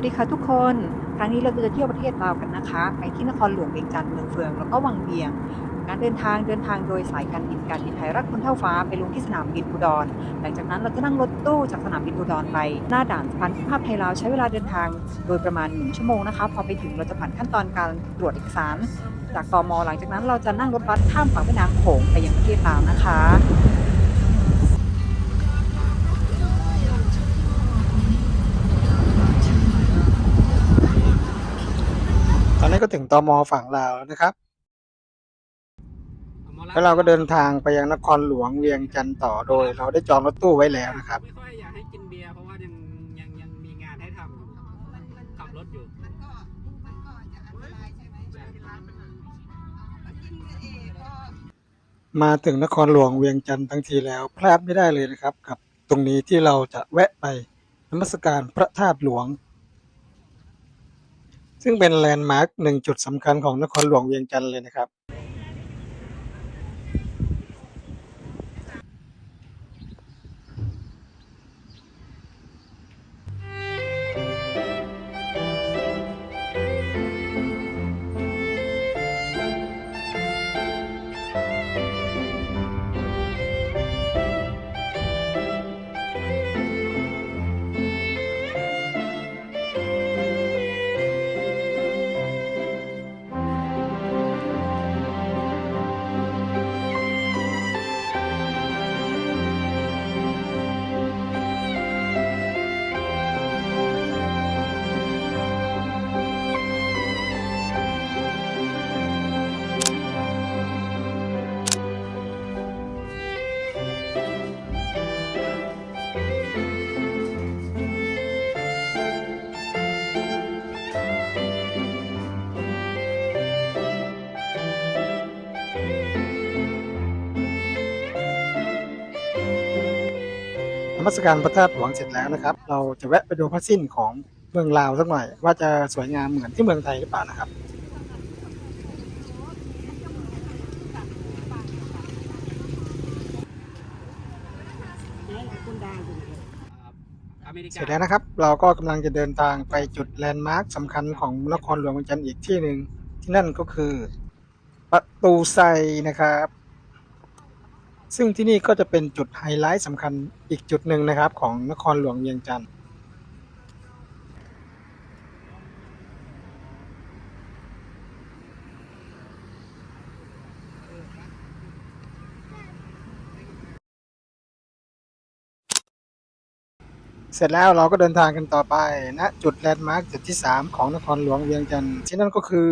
สวัสดีค่ะทุกคน ครั้งนี้เราจะเที่ยวประเทศลาวกันนะคะ ไปที่นครหลวงเวียงจันทร์เมืองเฟือง แล้วก็วังเวียง การเดินทางเดินทางโดยสายการบินการบินไทยรักคนเท่าฟ้าไปลงที่สนามบินอุดร หลังจากนั้นเราจะนั่งรถตู้จากสนามบินอุดรไป หน้าด่านสะพานมิภาพไทยลาวใช้เวลาเดินทางโดยประมาณ1ชั่วโมงนะคะ พอไปถึงเราจะผ่านขั้นตอนการตรวจเอกสาร จากตมหลังจากนั้นเราจะนั่งรถบัสข้ามฝั่งแม่น้ำโขงไปยังประเทศลาวนะคะ นนี้ก็ถึงตมฝั่งลาวแล้วนะครับ แล้วเราก็เดินทางไปยังนครหลวงเวียงจันทร์ต่อโดย เราได้จองรถตู้ไว้แล้วนะครับไม่ค่อยอยากให้กินเบียร์เพราะว่ายังยังยังมีงานให้ทำอยู่ขับรถอยู่มันก็มันก็จะอันตรายใช่ไหมใช่แล้วกินกันเองก็มาถึงนครหลวงเวียงจันทร์ทั้งทีแล้วพลาดไม่ได้เลยนะครับ กับตรงนี้ที่เราจะแวะไปนมัสการพระธาตุหลวง ซึ่งเป็นแลนด์มาร์คหนึ่งจุดสำคัญของนครหลวงเวียงจันทร์เลยนะครับ มัสการพระธาตุหลวงเสร็จแล้วนะครับ เราจะแวะไปดูพระสิ้นของเมืองลาวสักหน่อย ว่าจะสวยงามเหมือนที่เมืองไทยหรือเปล่านะครับอเมริกาเสร็จแล้วนะครับ เราก็กำลังจะเดินทางไปจุดแลนด์มาร์คสำคัญของนครหลวงเวียงจันทร์อีกที่หนึ่งที่นั่นก็คือประตูไซนะครับ ซึ่งที่นี่ก็จะเป็นจุดไฮไลท์สำคัญอีกจุดหนึ่งนะครับของนครหลวงเวียงจันทร์เสร็จแล้วเราก็เดินทางกันต่อไปณจุดแลนด์มาร์คจุดที่ 3 ของนครหลวงเวียงจันทร์ที่นั่นก็คือ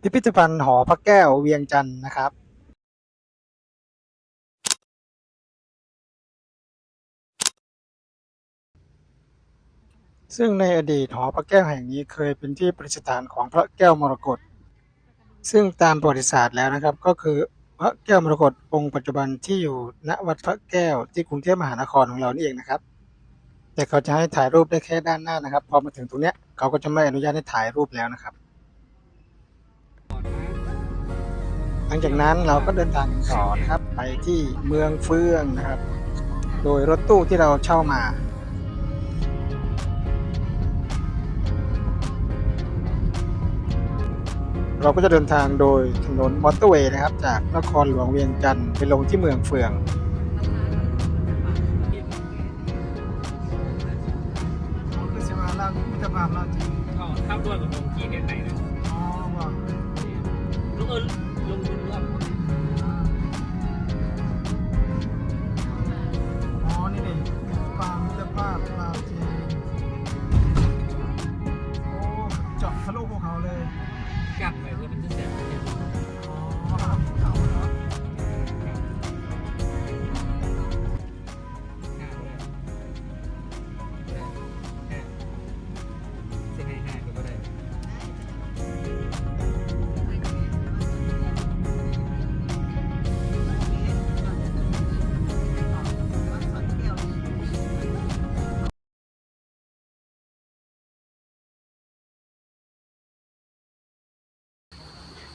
พิพิธภัณฑ์หอพระแก้วเวียงจันทร์นะครับ ซึ่งในอดีตหอพระแก้วแห่งนี้เคยเป็นที่ประดิษฐานของพระแก้วมรกตซึ่งตามประวัติศาสตร์แล้วนะครับ ก็คือพระแก้วมรกตองค์ปัจจุบันที่อยู่ณวัดพระแก้วที่กรุงเทพมหานครของเรานี่เองนะครับ แต่เขาจะให้ถ่ายรูปได้แค่ด้านหน้านะครับ พอมาถึงตรงเนี้ยเขาก็จะไม่อนุญาตให้ถ่ายรูปแล้วนะครับ หลังจากนั้นเราก็เดินทางกันต่อนะครับ ไปที่เมืองเฟืองนะครับ โดยรถตู้ที่เราเช่ามา เราก็จะเดินทางโดยถนนมอเตอร์เวย์นะครับ จากนครหลวงเวียงจันทร์ไปลงที่เมืองเฟืองคือสิมาลาวมิตรภาพลาวจีนก็ข้ามด้วยกับลงจีนเนี่ยไหนนะอ๋อว่าลุงเอิญ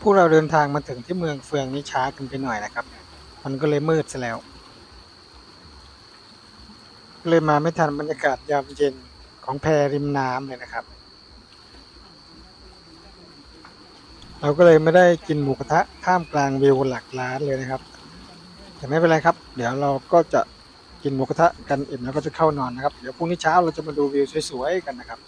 พวกเราเดินทางมาถึงที่เมืองเฟืองนี่ช้ากันไปหน่อยนะครับ มันก็เลยมืดซะแล้ว เลยมาไม่ทันบรรยากาศยามเย็นของของแพริมน้ำเลยนะครับ เราก็เลยไม่ได้กินหมูกระทะท่ามกลางวิวหลักล้านเลยนะครับ แต่ไม่เป็นไรครับ เดี๋ยวเราก็จะกินหมูกระทะกันอิ่มแล้วก็จะเข้านอนนะครับ เดี๋ยวพรุ่งนี้เช้าเราจะมาดูวิวสวยๆกันนะครับ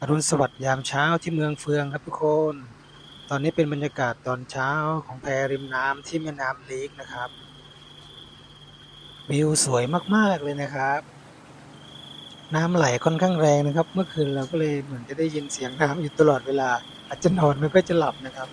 อรุณสวัสดิ์ยามเช้าที่เมืองเฟืองครับทุกคน ตอนนี้เป็นบรรยากาศตอนเช้าของแพริมน้ำที่แม่น้ำลีกนะครับ วิวสวยมากๆเลยนะครับ น้ำไหลค่อนข้างแรงนะครับ เมื่อคืนเราก็เลยเหมือนจะได้ยินเสียงน้ำอยู่ตลอดเวลา อาจจะนอนไม่ค่อยจะหลับนะครับ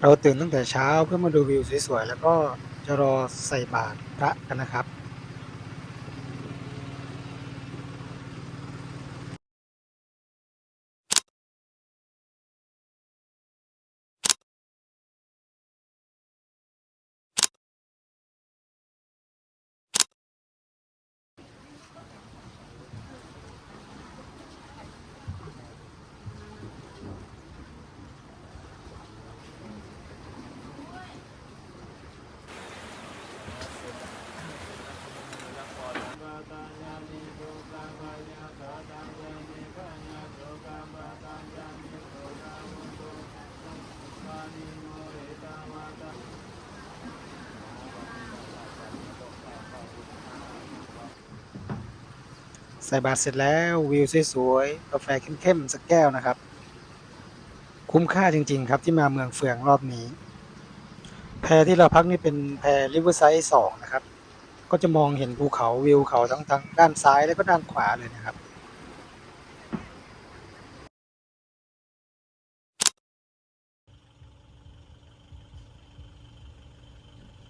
เราตื่นตั้งแต่เช้าเพื่อมาดูวิวสวยๆ แล้วก็จะรอใส่บาตรพระกันนะครับ ใส่บาตรเสร็จแล้ววิวสวยๆกาแฟเข้มๆสักแก้วนะครับ คุ้มค่าจริง ๆ ครับที่มาเมืองเฟืองรอบนี้ แพที่เราพักนี่เป็นแพริเวอร์ไซด์สองนะครับ ก็จะมองเห็นภูเขาวิวเขาทั้งทางด้านซ้ายและก็ด้านขวาเลยนะครับ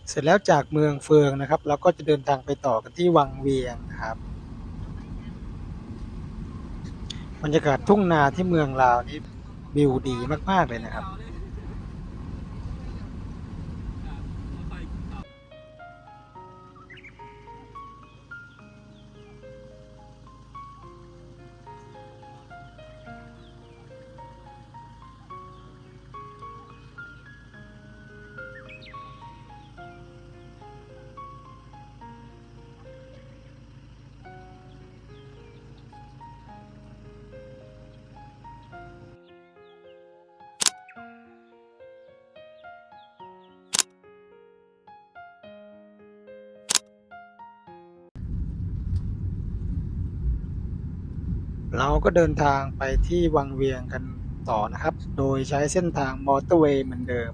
เสร็จแล้วจากเมืองเฟืองนะครับ เราก็จะเดินทางไปต่อกันที่วังเวียงนะครับ บรรยากาศทุ่งนาที่เมืองลาวนี่วิวดีมาก ๆ เลยนะครับ เราก็เดินทางไปที่วังเวียงกันต่อนะครับ โดยใช้เส้นทางมอเตอร์เวย์เหมือนเดิม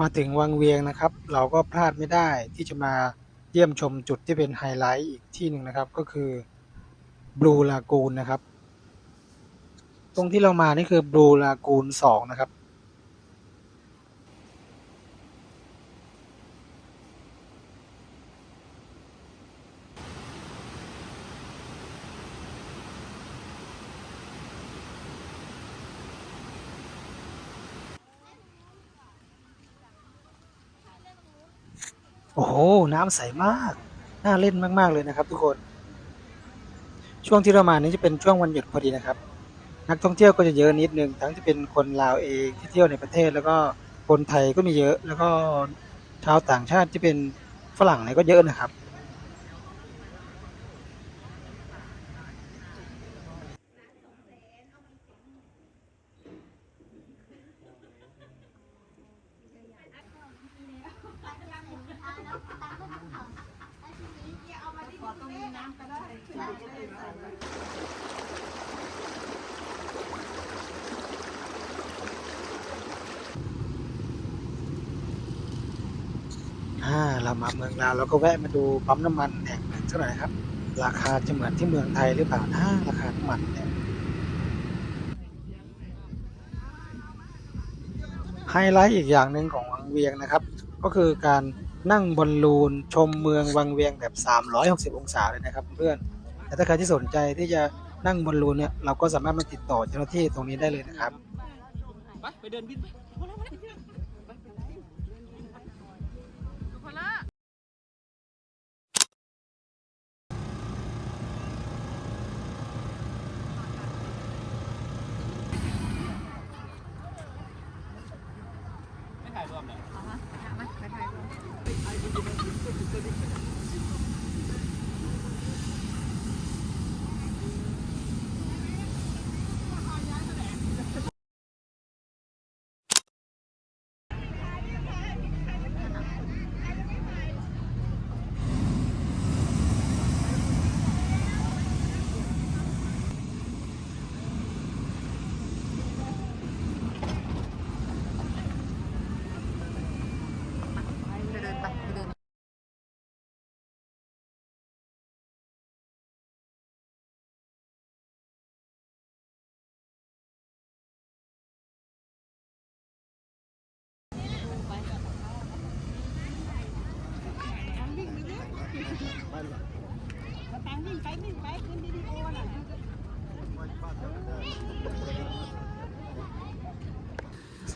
มาถึงวังเวียงนะครับ เราก็พลาดไม่ได้ที่จะมาเยี่ยมชมจุดที่เป็นไฮไลท์อีกที่หนึ่งนะครับ ก็คือบลูลากูนนะครับ ตรงที่เรามานี่คือบลูลากูนสองนะครับ โอ้โห น้ำใสมาก น่าเล่นมาก ๆ เลยนะครับทุกคน ช่วงที่เรามานี้จะเป็นช่วงวันหยุดพอดีนะครับ นักท่องเที่ยวก็จะเยอะนิดนึง ทั้งจะเป็นคนลาวเองที่เที่ยวในประเทศ แล้วก็คนไทยก็มีเยอะ แล้วก็ชาวต่างชาติที่เป็นฝรั่งเนี่ยก็เยอะนะครับ อ่า เรามาเมืองลาวเราก็แวะมาดูปั๊มน้ำมันแห่งหนึ่งสักหน่อยครับ ราคาจะเหมือนที่เมืองไทยหรือเปล่านะราคาน้ำมันเนี่ยไฮไลท์อีกอย่างหนึ่งของวังเวียงนะครับ ก็คือการนั่งบอลลูนชมเมืองวังเวียงแบบ 360 องศาเลยนะครับเพื่อนแต่ถ้าใครที่สนใจที่จะนั่งบอลลูนเนี่ยเราก็สามารถมาติดต่อเจ้าหน้าที่ตรงนี้ได้เลยนะครับไปไปเดินบินไป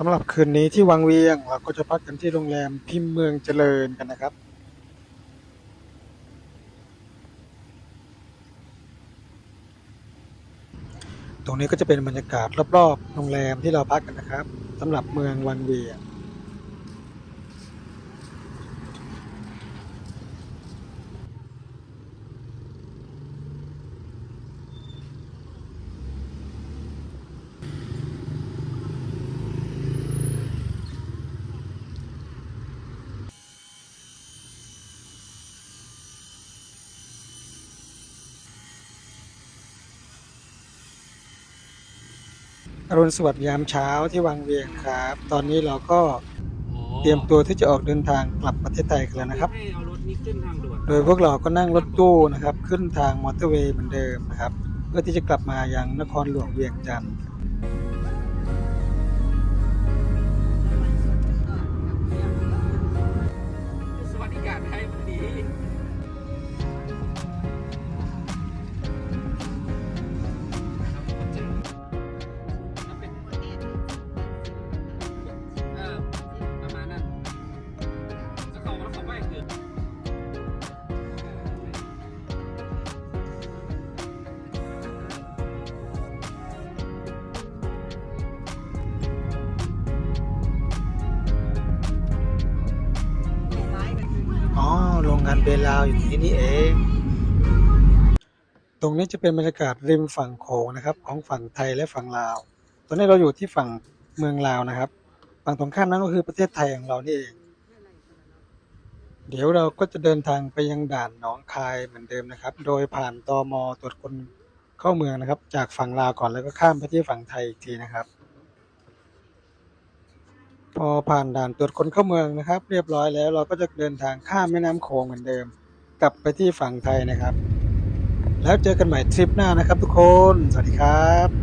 สำหรับคืนนี้ที่วังเวียง เราก็จะพักกันที่โรงแรมพิมพ์เมืองเจริญกันนะครับ ตรงนี้ก็จะเป็นบรรยากาศรอบๆ โรงแรมที่เราพักกันนะครับสำหรับเมืองวังเวียง อรุณสวัสดิ์ยามเช้าที่วังเวียงครับ ตอนนี้เราก็เตรียมตัวที่จะออกเดินทางกลับประเทศไทยกันแล้วนะครับให้เอารถนี้ขึ้นทางด่วนโดยพวกเราก็นั่งรถตู้นะครับ ขึ้นทางมอเตอร์เวย์เหมือนเดิมนะครับ เพื่อที่จะกลับมายังนครหลวงเวียงจันทร์ รงงานเบลาวอยู่ที่นี่เอง ตรงนี้จะเป็นบรรยากาศริมฝั่งโขงนะครับ ของฝั่งไทยและฝั่งลาว ตอนนี้เราอยู่ที่ฝั่งเมืองลาวนะครับ ฝั่งตรงข้ามนั้นก็คือประเทศไทยของเรานี่เอง เดี๋ยวเราก็จะเดินทางไปยังด่านหนองคายเหมือนเดิมนะครับ โดยผ่านตมตรวจคนเข้าเมืองนะครับ จากฝั่งลาวก่อนแล้วก็ข้ามไปที่ฝั่งไทยอีกทีนะครับ อผ่านด่านตรวจคนเข้าเมืองนะครับ เรียบร้อยแล้วเราก็จะเดินทางข้ามแม่น้ำโขงเหมือนเดิม กลับไปที่ฝั่งไทยนะครับ แล้วเจอกันใหม่ทริปหน้านะครับทุกคน สวัสดีครับ